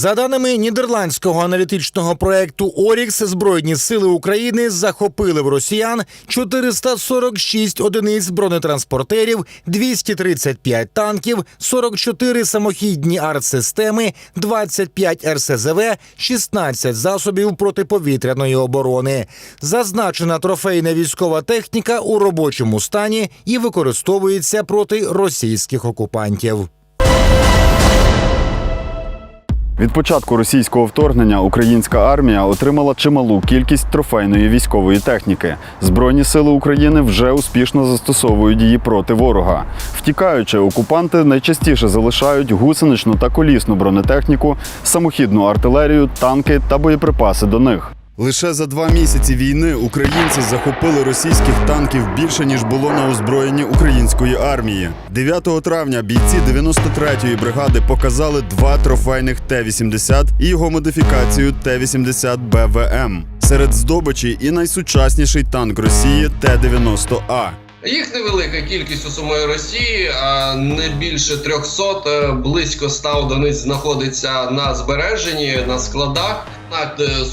За даними нідерландського аналітичного проекту Орікс, збройні сили України захопили в росіян 446 одиниць бронетранспортерів, 235 танків, 44 самохідні артсистеми, 25 РСЗВ, 16 засобів протиповітряної оборони. Зазначена трофейна військова техніка у робочому стані і використовується проти російських окупантів. Від початку російського вторгнення українська армія отримала чималу кількість трофейної військової техніки. Збройні сили України вже успішно застосовують її проти ворога. Втікаючи, окупанти найчастіше залишають гусеничну та колісну бронетехніку, самохідну артилерію, танки та боєприпаси до них. Лише за два місяці війни українці захопили російських танків більше ніж було на озброєнні української армії. 9 травня бійці 93-ї бригади показали два трофейних Т-80 і його модифікацію Т-80 БВМ. Серед здобичі і найсучасніший танк Росії Т-90А. Їх невелика кількість у самої Росії, а не більше 300, е, близько 100 одиниць знаходиться на збереженні на складах. Е,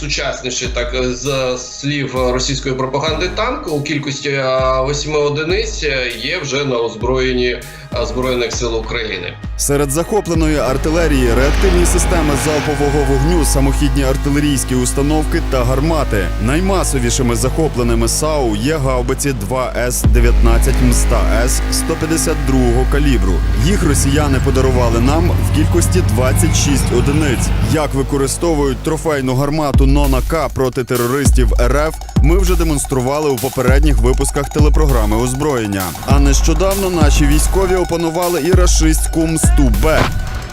так е, з слів російської пропаганди танк у кількості е, 8 одиниць е, є вже на озброєнні збройних сил України. Серед захопленої артилерії реактивні системи залпового вогню, самохідні артилерійські установки та гармати. Наймасовішими захопленими САУ є гаубиці 2С-19 МСТА-С 152 калібру. Їх росіяни подарували нам в кількості 26 одиниць. Як використовують трофейну гармату Нона К проти терористів РФ, ми вже демонстрували у попередніх випусках телепрограми озброєння. А нещодавно наші військові опанували і рашистську мсту Б.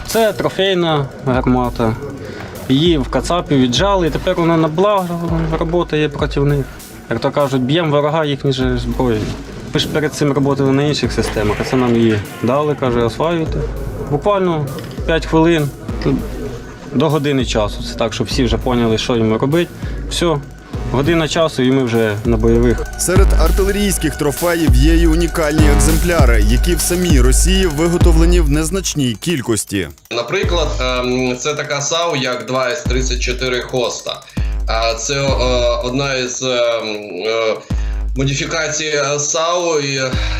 Це трофейна гармата. Її в Кацапі віджали, і тепер вона на благо працює проти них. Як то кажуть, б'ємо ворога їхньої зброї. Ми ж перед цим працювали на інших системах, а це нам її дали, каже, осваюйте. Буквально 5 хвилин до години часу. Це так, щоб всі вже поняли, що їм робити. Все, година часу, і ми вже на бойових. Серед артилерійських трофеїв є й унікальні екземпляри, які в самій Росії виготовлені в незначній кількості. Наприклад, ем, це така САУ, як 2С-34 Хоста. А Це е, одна із ем, е, е, САУ,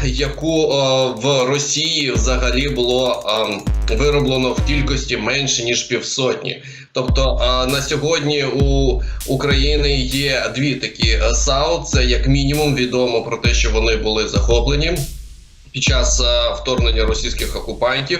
яку е, в Росії взагалі було ем, вироблено в кількості менше ніж півсотні. Тобто е, на сьогодні у України є дві такі е, САУ. Це як мінімум відомо про те, що вони були захоплені під час е, вторгнення російських окупантів.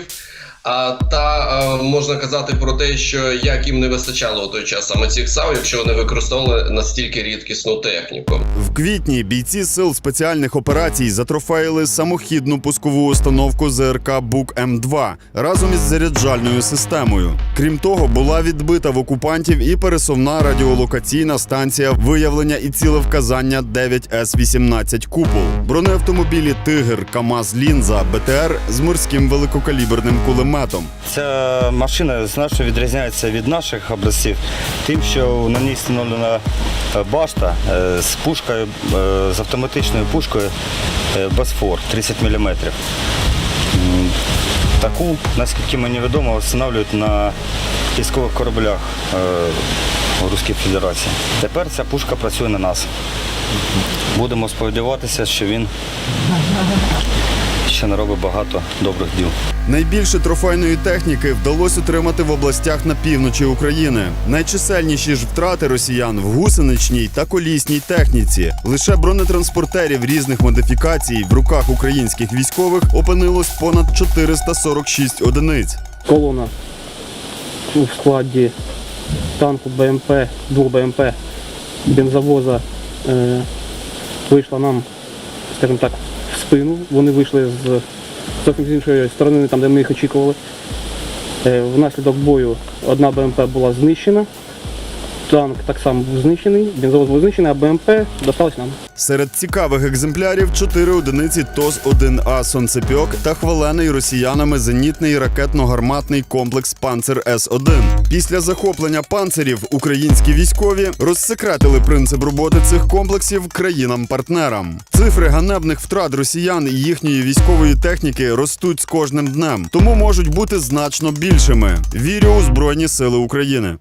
Та можна казати про те, що як їм не вистачало у той час саме цих САУ, якщо вони використовували настільки рідкісну техніку. В квітні бійці сил спеціальних операцій затрофеїли самохідну пускову установку ЗРК Бук М2 разом із заряджальною системою. Крім того, була відбита в окупантів і пересувна радіолокаційна станція виявлення і цілевказання 9С-18 Купол, бронеавтомобілі Тигр, КАМАЗ Лінза, БТР з морським великокаліберним кулеметом. Ця машина значно відрізняється від наших образців тим, що на ній встановлена е, башта е, з пушкою, е, з автоматичною пушкою Босфор 30 мм. Таку, наскільки мені відомо, встановлюють на військових кораблях Руській Федерації. Тепер ця пушка працює на нас. Будемо сподіватися, що він ще наробить багато добрих діл. Найбільше трофейної техніки вдалося отримати в областях на півночі України. Найчисельніші ж втрати росіян в гусеничній та колісній техніці. Лише бронетранспортерів різних модифікацій в руках українських військових опинилось понад 446 одиниць. колона у складі танку БМП, двох БМП бензовоза е, вийшла нам, скажімо так, спину. Вони вийшли з зовсім з іншої сторони, там, де ми їх очікували. Е, внаслідок бою одна БМП була знищена, Танк так само був знищений, бензовоз був а БМП досталось нам. Серед цікавих екземплярів чотири одиниці ТОЗ-1А «Сонцепьок» та хвалений росіянами зенітний ракетно-гарматний комплекс «Панцер С-1». Після захоплення панцерів українські військові розсекретили принцип роботи цих комплексів країнам-партнерам. Цифри ганебних втрат росіян і їхньої військової техніки ростуть з кожним днем, тому можуть бути значно більшими. Вірю у Збройні Сили України.